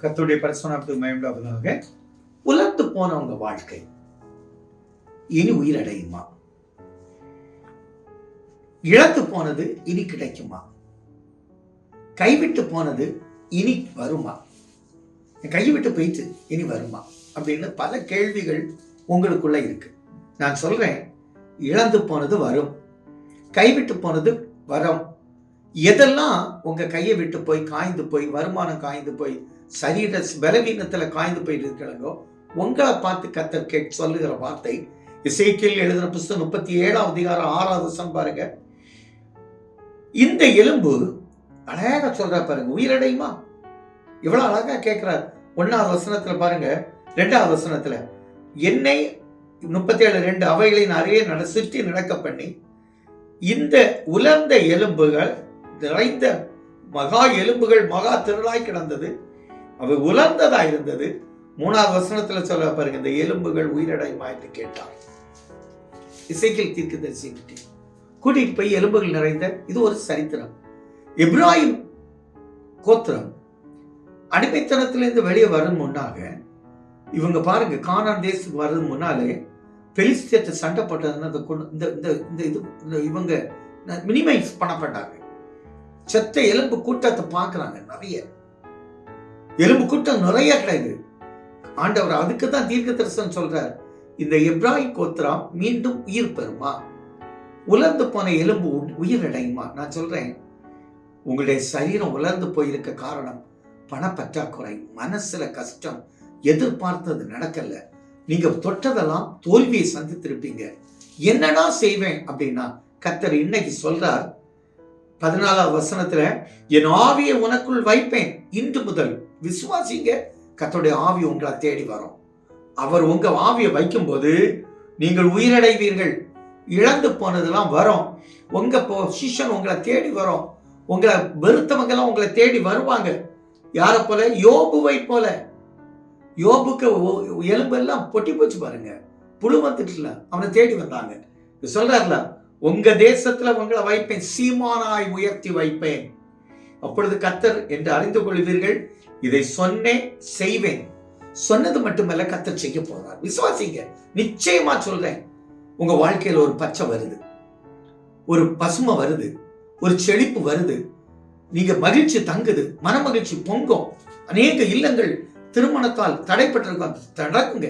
கத்துடைய பரிசுனாப்து மயம்டாவதாக உலர்ந்து போனவங்க வாழ்க்கை. இனி உயிரடையுமா? இழந்து போனது இனி கிடைக்குமா? கைவிட்டு போனது இனி வருமா? கைவிட்டு போயிட்டு இனி வருமா? அப்படின்னு பல கேள்விகள் உங்களுக்குள்ள இருக்கு. நான் சொல்றேன் இழந்து போனது வரும் கைவிட்டு போனது வரும். எதெல்லாம் உங்க கையை விட்டு போய் காய்ந்து போய் வருமானம் காய்ந்து போய் சரீர பலவீனத்துல காய்ந்து போயிட்டு இருக்கிறாங்களோ உங்களை பார்த்து கத்தர் கே சொல்லுகிற வார்த்தை இசைக்கில் எழுதின புஸ்தகம் முப்பத்தி ஏழாம் அதிகாரம் ஆறாவது வசனம் பாருங்க. இந்த எலும்பு அழகா சொல்ற பாருங்க உயிரடையுமா? இவ்வளவு அழகா கேட்கிறார் ஒன்னாவது வசனத்துல பாருங்க ரெண்டாவது வசனத்துல என்னை முப்பத்தி ஏழு ரெண்டு அவைகளின் அறையை நட சுற்றி நடக்க பண்ணி இந்த உலர்ந்த எலும்புகள் நிறைந்த மகா எலும்புகள் மகா திரளாய் கிடந்தது. அவை உலர்ந்ததா இருந்தது. மூணாவது வசனத்துல சொல்ல பாருங்க இந்த எலும்புகள் உயிரடையுமா என்று கேட்டார். இசைக்கில் தீர்க்கு கிட்டே கூட்டிட்டு போய் எலும்புகள் நிறைந்த இது ஒரு சரித்திரம். இப்ராஹிம் கோத்திரம் அடிமைத்தனத்திலிருந்து வெளியே வரும் முன்னாக இவங்க பாருங்க கானான் தேசத்துக்கு வர்றது முன்னாலே பெலிஸ்தியத்தை சண்டை போட்டதுன்னு அந்த இந்த இந்த இந்த இது இந்த இவங்க மினிமைஸ் பண்ணப்பட்டாங்க. செத்த எலும்பு கூட்டத்தை பார்க்குறாங்க நிறைய. எலும்பு கூட்டம் நிறைய கிடையாது ஆண்டவர் அதுக்கு தான் தீர்க்க தரிசனம் சொல்றார். இந்த எப்ராய் கோத்திரம் மீண்டும் உயிர் பெறுமா? உலர்ந்து போன எலும்பு உயிரடையுமா? நான் சொல்றேன். உங்களுடைய சரீரம் உலர்ந்து போயிருக்க காரணம் பணப்பற்றாக்குறை மனசுல கஷ்டம் எதிர்பார்த்தது நடக்கல. நீங்க தொட்டதெல்லாம் தோல்வியை சந்தித்திருப்பீங்க. என்னடா செய்வேன் அப்படின்னா கத்தர் இன்னைக்கு சொல்றார் பதினாலாவது வசனத்துல என் ஆவியை உனக்குள் வைப்பேன். இன்று முதல் விசுவாசிங்க கத்தோடைய ஆவி உங்களை தேடி வரும். அவர் உங்க ஆவியை வைக்கும்போது நீங்கள் உயிரடைவீர்கள். இழந்து போனதெல்லாம் வரும். உங்க பொசிஷன் உங்களை தேடி வரும். உங்களை வெறுத்தவங்கெல்லாம் உங்களை தேடி வருவாங்க. யாரை போல? யோபுவை போல. யோபுக்கு எலும்பெல்லாம் பொட்டி போச்சு பாருங்க. புழு வந்துட்டுல. அவனை தேடி வந்தாங்க. சொல்றாருல உங்க தேசத்துல உங்களை வைப்பேன் சீமானாய் உயர்த்தி வைப்பேன். அப்பொழுது கத்தர் என்று அறிந்து கொள்வீர்கள் இதை சொன்னேன் செய்வேன். சொன்னது மட்டுமல்ல கத்தர் செய்ய போறார் விசுவாசிங்க நிச்சயமா சொல்றேன் உங்க வாழ்க்கையில ஒரு பச்சை வருது. ஒரு பசுமை வருது ஒரு செழிப்பு வருது. நீங்க மகிழ்ச்சி தங்குது மன மகிழ்ச்சி பொங்கும். அநேக இல்லங்கள் திருமணத்தால் தடைப்பட்டிருக்கும் நடக்குங்க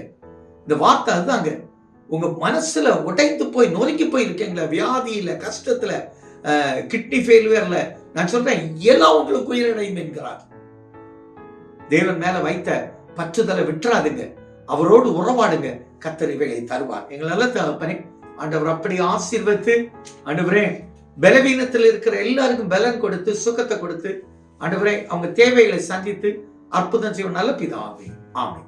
இந்த வார்த்தை அதுதாங்க. உங்க மனசுல உடைந்து போய் நொறுக்கி போய் இருக்கீங்களா வியாதியில கஷ்டத்துல கிட்னி ஃபெயிலியர்ல நான் சொல்றேன் எல்லாம் உங்களுக்கு உயிரிழையும் என்கிறார். தேவன் மேல வைத்த பற்றுதலை விட்டுறாதுங்க. அவரோடு உறவாடுங்க. கத்தர் இவைகளை தருவார். எங்களெல்லாம் தகப்பனே ஆண்டவர் அப்படி ஆசீர்வத்து ஆண்டவரே பலவீனத்தில் இருக்கிற எல்லாருக்கும் பலன் கொடுத்து சுகத்தை கொடுத்து ஆண்டவரே அவங்க தேவைகளை சந்தித்து அற்புதம் செய்யும் நல்ல பிதாவே. ஆமை